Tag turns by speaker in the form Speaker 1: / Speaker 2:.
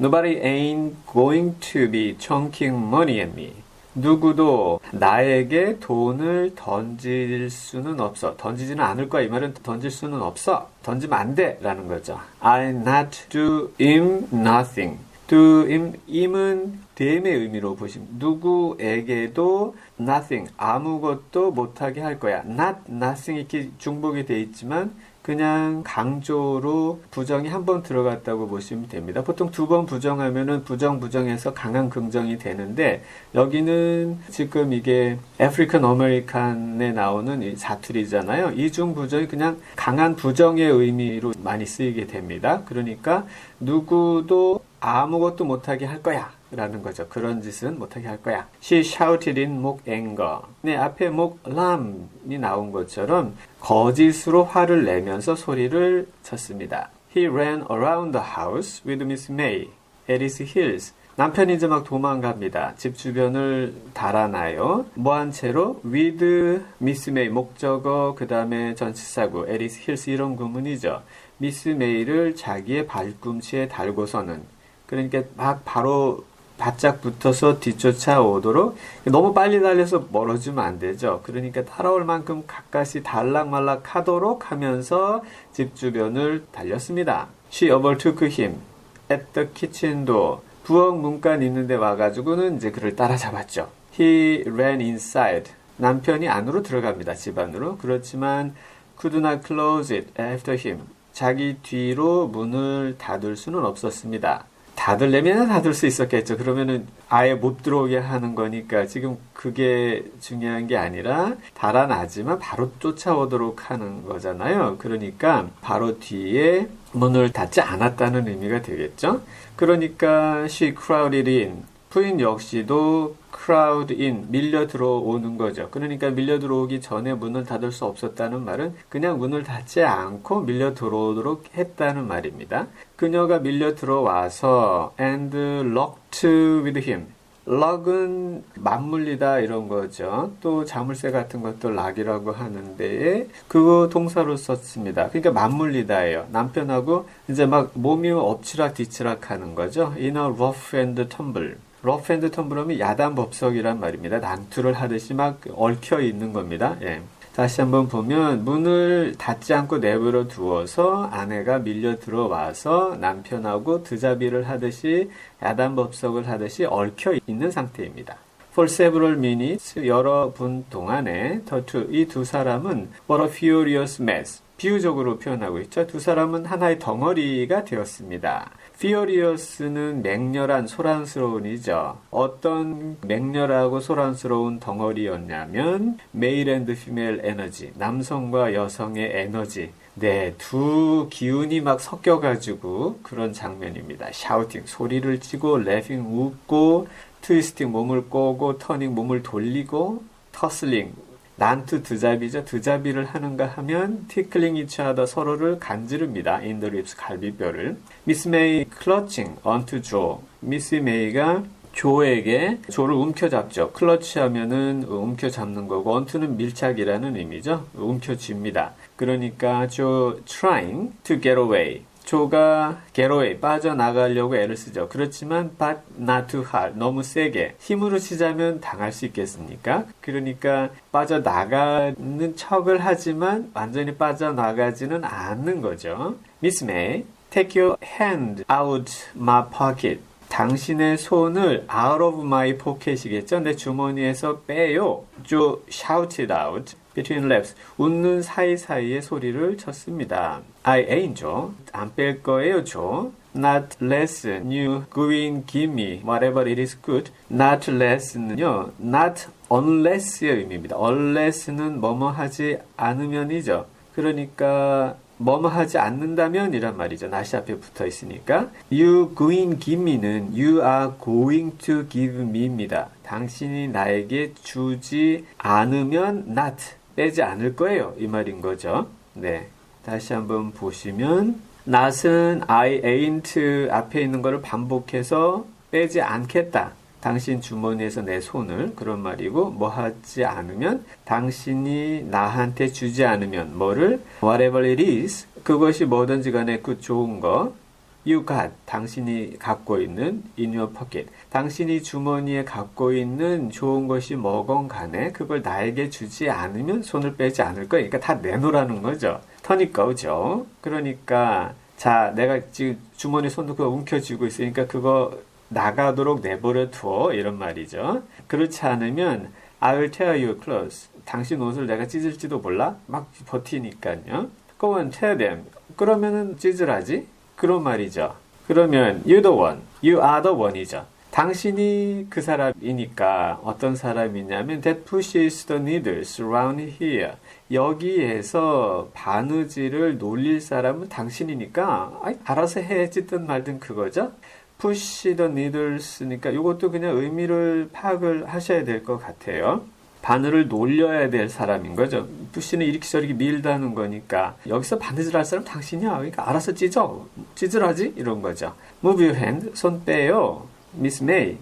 Speaker 1: Nobody ain't going to be chunking money at me. 누구도 나에게 돈을 던질 수는 없어. 던지지는 않을 거야. 이 말은 던질 수는 없어. 던지면 안 돼. 라는 거죠. I not do him nothing. do him, im은 댐의 의미로 보시면 누구에게도 nothing, 아무것도 못하게 할 거야. not nothing 이렇게 중복이 돼 있지만 그냥 강조로 부정이 한 번 들어갔다고 보시면 됩니다. 보통 두 번 부정하면은 부정 부정해서 강한 긍정이 되는데 여기는 지금 이게 아프리칸 어메리칸에 나오는 이 사투리잖아요. 이중 부정이 그냥 강한 부정의 의미로 많이 쓰이게 됩니다. 그러니까 누구도 아무것도 못하게 할 거야. 라는 거죠. 그런 짓은 못하게 할 거야. She shouted in mock anger. 네, 앞에 목 lam이 나온 것처럼 거짓으로 화를 내면서 소리를 쳤습니다. He ran around the house with Miss May his heels. 남편이 이제 막 도망갑니다. 집 주변을 달아나요. 뭐한 채로 with Miss May 목적어 그 다음에 전치사구 his heels 이런 구문이죠. 미스 메이를 자기의 발꿈치에 달고서는 그러니까 막 바로 바짝 붙어서 뒤쫓아 오도록 너무 빨리 달려서 멀어지면 안 되죠. 그러니까 따라올 만큼 가까이 달락말락 하도록 하면서 집 주변을 달렸습니다. She overtook him at the kitchen door. 부엌 문간 있는데 와가지고는 이제 그를 따라잡았죠. He ran inside. 남편이 안으로 들어갑니다. 집 안으로. 그렇지만 could not close it after him. 자기 뒤로 문을 닫을 수는 없었습니다. 닫으려면 닫을 수 있었겠죠. 그러면은 아예 못 들어오게 하는 거니까 지금 그게 중요한 게 아니라 달아나지만 바로 쫓아오도록 하는 거잖아요. 그러니까 바로 뒤에 문을 닫지 않았다는 의미가 되겠죠. 그러니까 she crowded in. 부인 역시도 crowd in 밀려 들어오는 거죠. 그러니까 밀려 들어오기 전에 문을 닫을 수 없었다는 말은 그냥 문을 닫지 않고 밀려 들어오도록 했다는 말입니다. 그녀가 밀려 들어와서 and locked with him. 럭은 맞물리다 이런 거죠. 또 자물쇠 같은 것도 락이라고 하는데 그거 동사로 썼습니다. 그러니까 맞물리다예요. 남편하고 이제 막 몸이 엎치락 뒤치락 하는 거죠. in a rough and tumble. 러프 앤드 텀블러면 야단 법석이란 말입니다. 난투를 하듯이 막 얽혀 있는 겁니다. 예. 다시 한번 보면 문을 닫지 않고 내버려 두어서 아내가 밀려 들어와서 남편하고 드자비를 하듯이 야단 법석을 하듯이 얽혀 있는 상태입니다. For several minutes 여러 분 동안에 더투이두 사람은 what a furious mess 비유적으로 표현하고 있죠. 두 사람은 하나의 덩어리가 되었습니다. furious는 맹렬한 소란스러운이죠. 어떤 맹렬하고 소란스러운 덩어리였냐면 male and female energy 남성과 여성의 에너지 네, 두 기운이 막 섞여가지고 그런 장면입니다. 샤우팅, 소리를 치고, 레핑, 웃고, 트위스팅, 몸을 꼬고, 터닝, 몸을 돌리고, 터슬링, 난투 드잡이죠. 드잡이를 하는가 하면 티클링 이치하다 서로를 간지릅니다. 인더립스 갈비뼈를. 미스 메이 클러칭 언투 조. 미스 메이가 조에게 조를 움켜잡죠. 클러치 하면은 움켜잡는 거고 언투는 밀착이라는 의미죠. 움켜쥡니다. 그러니까 조 trying to get away. 조가 게로에 빠져나가려고 애를 쓰죠. 그렇지만 but not too hard. 너무 세게. 힘으로 치자면 당할 수 있겠습니까? 그러니까 빠져나가는 척을 하지만 완전히 빠져나가지는 않는 거죠. Miss May, take your hand out my pocket. 당신의 손을 out of my pocket이겠죠? 내 주머니에서 빼요. 조 shouted out. Between laps. 웃는 사이사이에 소리를 쳤습니다. I ain't죠. 안 뺄 거예요, 죠. Not less you going give me whatever it is good. Not less는요. Not unless의 의미입니다. unless는 뭐뭐 하지 않으면이죠. 그러니까 뭐뭐 하지 않는다면 이란 말이죠. 나시 앞에 붙어 있으니까. You going give me는 you are going to give me입니다. 당신이 나에게 주지 않으면 not 빼지 않을 거예요. 이 말인 거죠. 네. 다시 한번 보시면 not은 I ain't 앞에 있는 것을 반복해서 빼지 않겠다. 당신 주머니에서 내 손을 그런 말이고 뭐 하지 않으면 당신이 나한테 주지 않으면 뭐를 whatever it is 그것이 뭐든지 간에 그 좋은 거 You got 당신이 갖고 있는 in your pocket. 당신이 주머니에 갖고 있는 좋은 것이 뭐건 간에 그걸 나에게 주지 않으면 손을 빼지 않을 거야. 그러니까 다 내놓으라는 거죠. 터니까 오죠. 그러니까 자 내가 지금 주머니 손 놓고 움켜쥐고 있으니까 그거 나가도록 내버려 두어 이런 말이죠. 그렇지 않으면 I'll tear your clothes. 당신 옷을 내가 찢을지도 몰라. 막 버티니까요. Go and tear them. 그러면은 찢으라지. 그런 말이죠. 그러면 you the one, you are the one이죠. 당신이 그 사람이니까 어떤 사람이냐면 that pushes the needles around here. 여기에서 바느질을 놀릴 사람은 당신이니까 아이, 알아서 해 찢든 말든 그거죠. push the needles니까 이것도 그냥 의미를 파악을 하셔야 될 것 같아요. 바늘을 놀려야 될 사람인 거죠. 이렇게 저렇게 밀다는 거니까 여기서 바느질 할 사람 당신이야. 그러니까 알아서 찢어. 찢으라지 이런 거죠. move your hand 손 빼요. 메이